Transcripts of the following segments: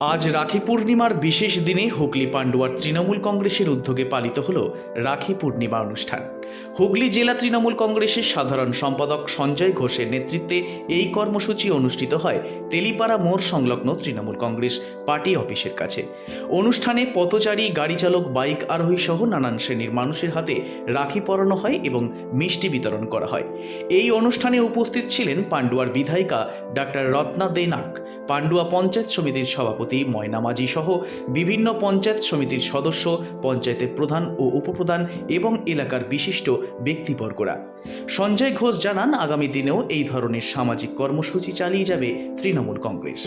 আজ রাখি পূর্ণিমার বিশেষ দিনে হুগলি পাণ্ডুয়ার তৃণমূল কংগ্রেসের উদ্যোগে পালিত হল রাখি পূর্ণিমা অনুষ্ঠান। হুগলি জেলা তৃণমূল কংগ্রেসের সাধারণ সম্পাদক সঞ্জয় ঘোষের নেতৃত্বে এই কর্মসূচি অনুষ্ঠিত হয় তেলিপাড়া মোড় সংলগ্ন তৃণমূল কংগ্রেস পার্টি অফিসের কাছে। অনুষ্ঠানে পথচারী গাড়ি চালক বাইক আরোহী সহ নানান শ্রেণির মানুষের হাতে রাখি পরানো হয় এবং মিষ্টি বিতরণ করা হয়। এই অনুষ্ঠানে উপস্থিত ছিলেন পান্ডুয়ার বিধায়িকা ডাক্তার রত্না দেনাক, পান্ডুয়া পঞ্চায়েত সমিতির সভাপতি ময়না মাঝি সহ বিভিন্ন পঞ্চায়েত সমিতির সদস্য, পঞ্চায়েতের প্রধান ও উপপ্রধান এবং এলাকার বিশিষ্ট ব্যক্তিবর্গরা। সঞ্জয় ঘোষ জানান, আগামী দিনেও এই ধরনের সামাজিক কর্মসূচি চালিয়ে যাবে তৃণমূল কংগ্রেস।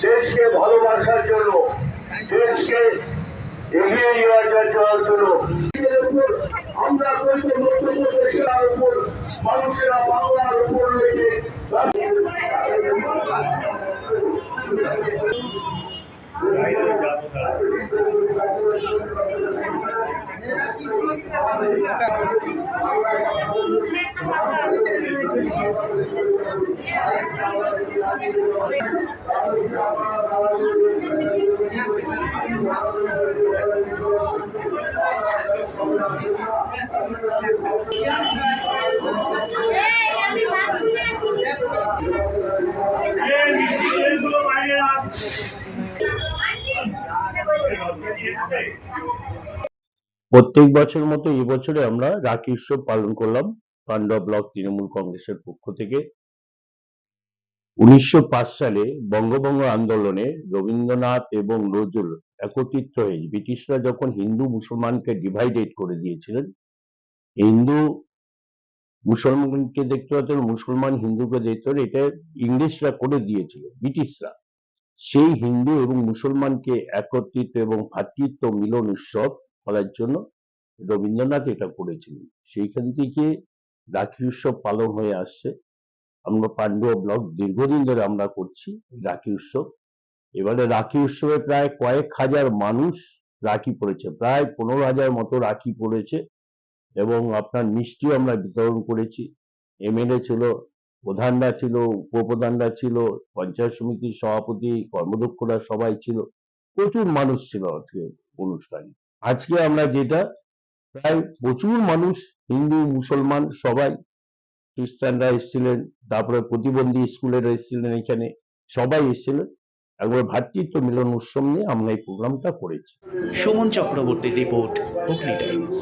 দেশকে ভালোবাসার জন্য দেশকে এগিয়ে নেওয়ার জন্য উপর আমরা করতে মধ্যপ্রদেশের উপর মানুষেরা বাংলার উপর রয়েছে এগুলো বাইরে প্রত্যেক বছর মতো এবছরে আমরা রাখি উৎসব পালন করলাম পান্ডা ব্লক তৃণমূল কংগ্রেসের পক্ষ থেকে। উনিশশো পাঁচ সালে বঙ্গভঙ্গ আন্দোলনে রবীন্দ্রনাথ এবং নজরুল একত্রিত হয়ে ব্রিটিশরা যখন হিন্দু মুসলমানকে ডিভাইডেড করে দিয়েছিলেন, হিন্দু মুসলমানকে দেখতে হতো মুসলমান হিন্দুকে দেখতে হতো এটা ইংলিশরা করে দিয়েছিল, ব্রিটিশরা। সেই হিন্দু এবং মুসলমানকে একত্রিত এবং ভ্রাতৃত্ব মিলন উৎসব করার জন্য রবীন্দ্রনাথ এটা করেছিলেন। সেইখান থেকে রাখি উৎসব পালন হয়ে আসছে। আমরা পান্ডুয়া ব্লক দীর্ঘদিন ধরে আমরা করছি, রাখি উৎসব। এবারে রাখি উৎসবে প্রায় কয়েক হাজার মানুষ রাখি পড়েছে, প্রায় পনেরো হাজার মতো রাখি পড়েছে এবং আপনার মিষ্টিও আমরা বিতরণ করেছি। এমএলএ ছিল, প্রধানরা ছিল, উপপ্রধানরা ছিল, পঞ্চায়েত সমিতির সভাপতি, কর্মদক্ষরা সবাই ছিল। প্রচুর মানুষ ছিল আজকে অনুষ্ঠানে। আজকে আমরা যেটা, প্রায় প্রচুর মানুষ, হিন্দু, মুসলমান সবাই খ্রিস্টানরা এসেছিলেন তারপরে প্রতিবন্ধী স্কুলের এসেছিলেন এখানে সবাই এসেছিলেন একবার ভাতৃত্ব মিলন উৎসব নিয়ে আমরা এই প্রোগ্রামটা করেছি। সুমন চক্রবর্তীর রিপোর্ট টাইমস